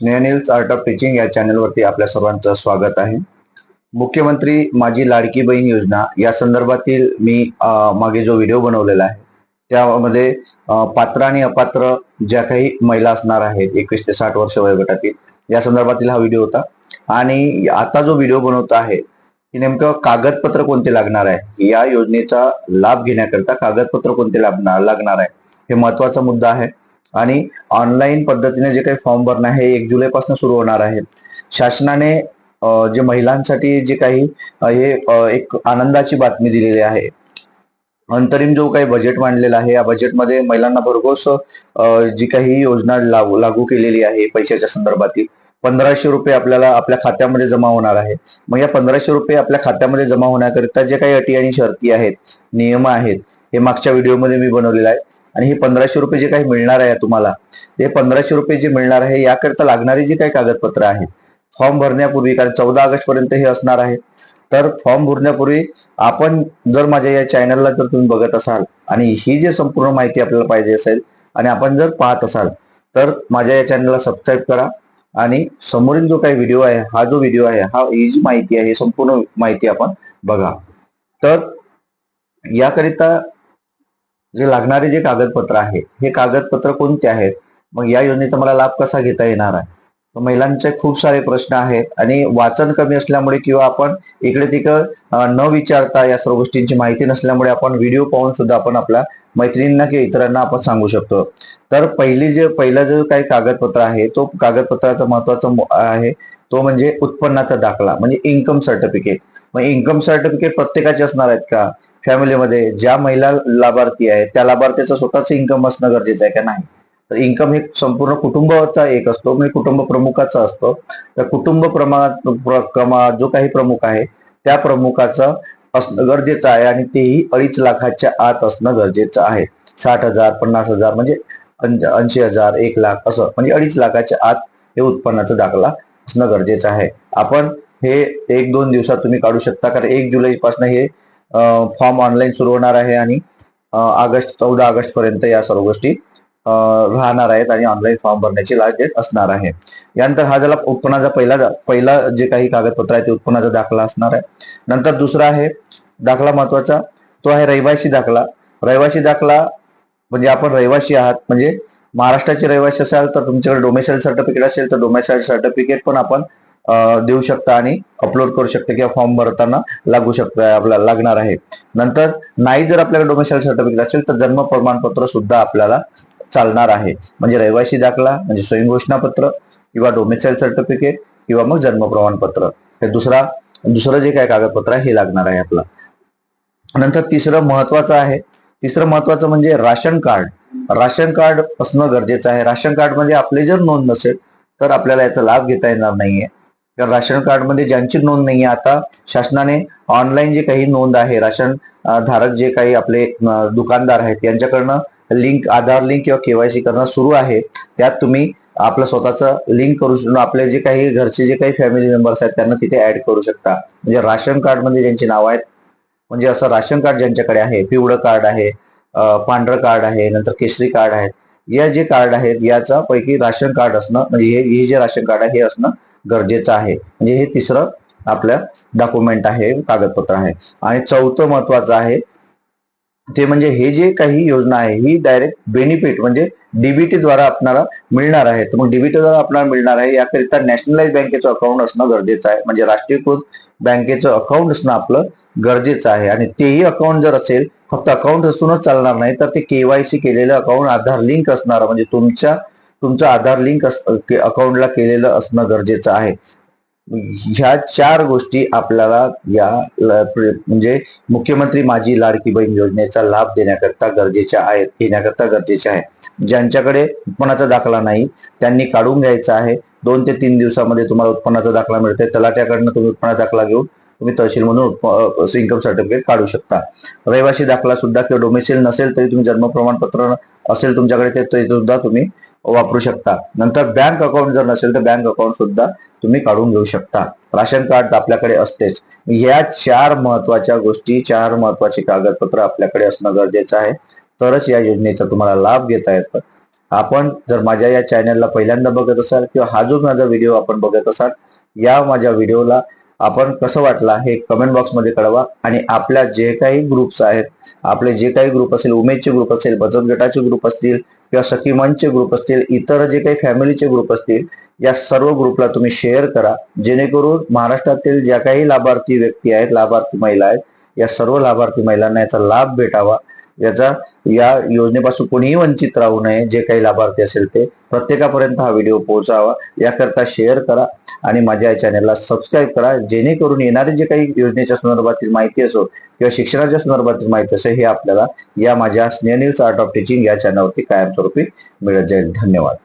नेनिल्स art of teaching या चॅनलवरती आपल्या सर्वांचं स्वागत आहे. मुख्यमंत्री माझी लाडकी बहीण योजना या संदर्भातील मी मागे जो व्हिडिओ बनवलेला आहे त्यामध्ये पात्र आणि अपात्र ज्या काही महिला असणार आहेत एकवीस ते साठ वर्ष वयोगटातील या संदर्भातील हा व्हिडिओ होता. आणि आता जो व्हिडिओ बनवतो आहे की नेमकं कागदपत्र कोणते लागणार आहे या योजनेचा लाभ घेण्याकरता कागदपत्र कोणते लागणार लागणार आहे हे महत्त्वाचा मुद्दा आहे. आणि ऑनलाईन पद्धतीने जे काही फॉर्म भरणं आहे हे एक जुलैपासून सुरू होणार आहे. शासनाने जे महिलांसाठी जे काही हे एक आनंदाची बातमी दिलेली आहे. अंतरिम जो काही बजेट मांडलेला आहे या बजेटमध्ये महिलांना भरघोस जी काही योजना लागू लागू केलेली आहे पैशाच्या संदर्भातील पंधराशे रुपये आपल्याला आपल्या खात्यामध्ये जमा होणार आहे. मग या पंधराशे रुपये आपल्या खात्यामध्ये जमा होण्याकरिता जे काही अटी आणि शर्ती आहेत नियम आहेत हे मागच्या व्हिडिओमध्ये मी बनवलेलं आहे. आणि हे पंधराशे रुपये जे काही मिळणार आहे तुम्हाला ते पंधराशे रुपये जे मिळणार आहे याकरिता लागणारी जी काही कागदपत्र आहेत फॉर्म भरण्यापूर्वी कारण चौदा ऑगस्ट पर्यंत हे असणार आहे तर फॉर्म भरण्यापूर्वी आपण जर माझ्या या चॅनलला जर तुम्ही बघत असाल आणि ही जी संपूर्ण माहिती आपल्याला पाहिजे असेल आणि आपण जर पाहत असाल तर माझ्या या चॅनलला सबस्क्राईब करा आणि समोरील जो काही व्हिडिओ आहे हा जो व्हिडिओ आहे हा ही जी माहिती आहे ही संपूर्ण माहिती आपण बघा. तर याकरिता जे लागणारे जे कागदपत्र आहे हे कागदपत्र कोणते आहेत? मग या योजनेचा मला लाभ कसा घेता येणार आहे? तर महिलांचे खूप सारे प्रश्न आहेत आणि वाचन कमी असल्यामुळे किंवा आपण इकडे तिकडं न विचारता या सर्व गोष्टींची माहिती नसल्यामुळे आपण व्हिडिओ पाहून सुद्धा आपण आपल्या मैत्रिणींना किंवा इतरांना आपण सांगू शकतो. तर पहिली जे पहिलं जो काही कागदपत्र आहे तो कागदपत्राचा महत्त्वाचा आहे तो म्हणजे उत्पन्नाचा दाखला म्हणजे इन्कम सर्टिफिकेट मग इन्कम सर्टिफिकेट प्रत्येकाचे असणार आहेत का? फॅमिलीमध्ये ज्या महिला लाभार्थी आहेत त्या लाभार्थीचं स्वतःच इन्कम असणं गरजेचं आहे का नाही? तर इन्कम हे संपूर्ण कुटुंबाचा एक असतो म्हणजे कुटुंब प्रमुखाचा असतो. तर कुटुंब प्रमा जो काही प्रमुख आहे त्या प्रमुखाचं असणं गरजेचं आहे आणि तेही अडीच लाखाच्या आत असणं गरजेचं आहे. साठ हजार पन्नास हजार म्हणजे ऐंशी हजार एक लाख असं म्हणजे अडीच लाखाच्या आत हे उत्पन्नाचा दाखला असणं गरजेचं आहे. आपण हे एक दोन दिवसात तुम्ही काढू शकता कारण एक जुलैपासून हे फॉर्म ऑनलाईन सुरू होणार आहे आणि ऑगस्ट चौदा ऑगस्ट पर्यंत या सर्व गोष्टी राहणार आहेत आणि ऑनलाईन फॉर्म भरण्याची लास्ट डेट असणार आहे. यानंतर हा झाला उत्पन्नाचा पहिला पहिला जे काही कागदपत्र आहे ते उत्पन्नाचा दाखला असणार आहे. नंतर दुसरा आहे दाखला महत्त्वाचा तो आहे रहिवासी दाखला. रहिवासी दाखला म्हणजे आपण रहिवासी आहात म्हणजे महाराष्ट्राचे रहिवासी असाल तर तुमच्याकडे डोमेसाईल सर्टिफिकेट असेल तर डोमेसाईल सर्टिफिकेट पण आपण देऊ शकता आणि अपलोड करू शकता किंवा फॉर्म भरताना लागू शकता आपल्याला लागणार आहे. नंतर नाही जर आपल्याकडे डोमेसाईल सर्टिफिकेट असेल तर जन्म प्रमाणपत्र सुद्धा आपल्याला चालणार आहे. म्हणजे रहिवासी दाखला म्हणजे स्वयं घोषणापत्र किंवा डोमेसाईल सर्टिफिकेट किंवा मग जन्म प्रमाणपत्र. हे दुसरा दुसरं जे काय कागदपत्र आहे हे लागणार आहे आपलं. नंतर तिसरं महत्वाचं आहे. तिसरं महत्वाचं म्हणजे राशन कार्ड. राशन कार्ड असणं गरजेचं आहे. राशन कार्डमध्ये आपली जर नोंद नसेल तर आपल्याला याचा लाभ घेता येणार नाहीये. तर राशन कार्डमध्ये ज्यांची नोंद नाहीये आता शासनाने ऑनलाईन जे काही नोंद आहे राशन धारक जे काही आपले दुकानदार आहेत यांच्याकडनं लिंक आधार लिंक किंवा केवायसी करणं सुरू आहे. त्यात तुम्ही आपलं स्वतःचं लिंक करू शकतो आपले जे काही घरचे जे काही फॅमिली मेंबर्स आहेत त्यांना तिथे ऍड करू शकता. म्हणजे राशन कार्डमध्ये ज्यांची नाव आहेत म्हणजे असं राशन कार्ड ज्यांच्याकडे आहे पिवळं कार्ड आहे पांढरं कार्ड आहे नंतर केसरी कार्ड आहे या जे कार्ड आहेत याचा पैकी राशन कार्ड असणं म्हणजे हे हे जे राशन कार्ड आहे हे असणं गरजेचं आहे. म्हणजे हे तिसरं आपल्या डॉक्युमेंट आहे कागदपत्र आहे. आणि चौथं महत्वाचं आहे ते म्हणजे हे जे काही योजना आहे ही डायरेक्ट बेनिफिट म्हणजे डीबीटी द्वारा आपल्याला मिळणार आहे. तर मग डीबीटी द्वारा आपल्याला मिळणार आहे याकरिता नॅशनलाइज बँकेचं अकाउंट असणं गरजेचं आहे. म्हणजे राष्ट्रीयकृत बँकेचं अकाउंट असणं आपलं गरजेचं आहे. आणि तेही अकाउंट जर असेल फक्त अकाउंट असूनच चालणार नाही तर ते केवायसी केलेलं अकाउंट आधार लिंक असणार. म्हणजे तुमच्या तुमचं आधार लिंक अकाउंटला केलेलं असणं गरजेचं आहे. ह्या चार गोष्टी आपल्याला या म्हणजे मुख्यमंत्री माझी लाडकी बहीण योजनेचा लाभ देण्याकरता गरजेच्या आहेत घेण्याकरता गरजेचे आहे ज्यांच्याकडे उत्पन्नाचा दाखला नाही त्यांनी काढून घ्यायचा आहे. दोन ते तीन दिवसामध्ये तुम्हाला उत्पन्नाचा दाखला मिळते तलाट्याकडनं तुम्ही उत्पन्नाचा दाखला घेऊन तुम्ही तहसीलमधून इन्कम सर्टिफिकेट काढू शकता. रहिवासी दाखला सुद्धा किंवा डोमेसिल नसेल तरी तुम्ही जन्म प्रमाणपत्र असेल तुमच्याकडे ते सुद्धा तुम्ही वापरू शकता. नंतर बँक अकाउंट जर नसेल तर बँक अकाउंट सुद्धा तुम्ही काढून घेऊ शकता. राशन कार्ड आपल्याकडे असतेच. या चार महत्त्वाच्या गोष्टी चार महत्वाची कागदपत्र आपल्याकडे असणं गरजेचं आहे. तरच या योजनेचा तुम्हाला लाभ घेता येतं. आपण जर माझ्या या चॅनलला पहिल्यांदा बघत असाल किंवा हा जो माझा व्हिडिओ आपण बघत असाल या माझ्या व्हिडिओला आपण कसं वाटला हे कमेंट बॉक्समध्ये कळवा. आणि आपल्या जे काही ग्रुप्स आहेत आपले जे काही ग्रुप असेल उमेदचे ग्रुप असेल बचत गटाचे ग्रुप असतील किंवा सखी मंचचे ग्रुप असतील इतर जे काही फॅमिलीचे ग्रुप असतील या सर्व ग्रुपला तुम्ही शेअर करा. जेणेकरून महाराष्ट्रातील ज्या काही लाभार्थी व्यक्ती आहेत लाभार्थी महिला आहेत या सर्व लाभार्थी महिलांना याचा लाभ भेटावा. याचा या योजनेपासून कोणीही वंचित राहू नये जे काही लाभार्थी असेल ते प्रत्येकापर्यंत हा व्हिडिओ पोहोचावा. याकरता शेअर करा आणि माझ्या या चॅनलला सबस्क्राईब करा. जेणेकरून येणारे जे काही योजनेच्या संदर्भातील माहिती असो किंवा शिक्षणाच्या संदर्भातील माहिती असो हे आपल्याला या माझ्या स्नेहनिल्स आर्ट ऑफ टीचिंग या चॅनलवरती कायमस्वरूपी मिळत जाईल. धन्यवाद.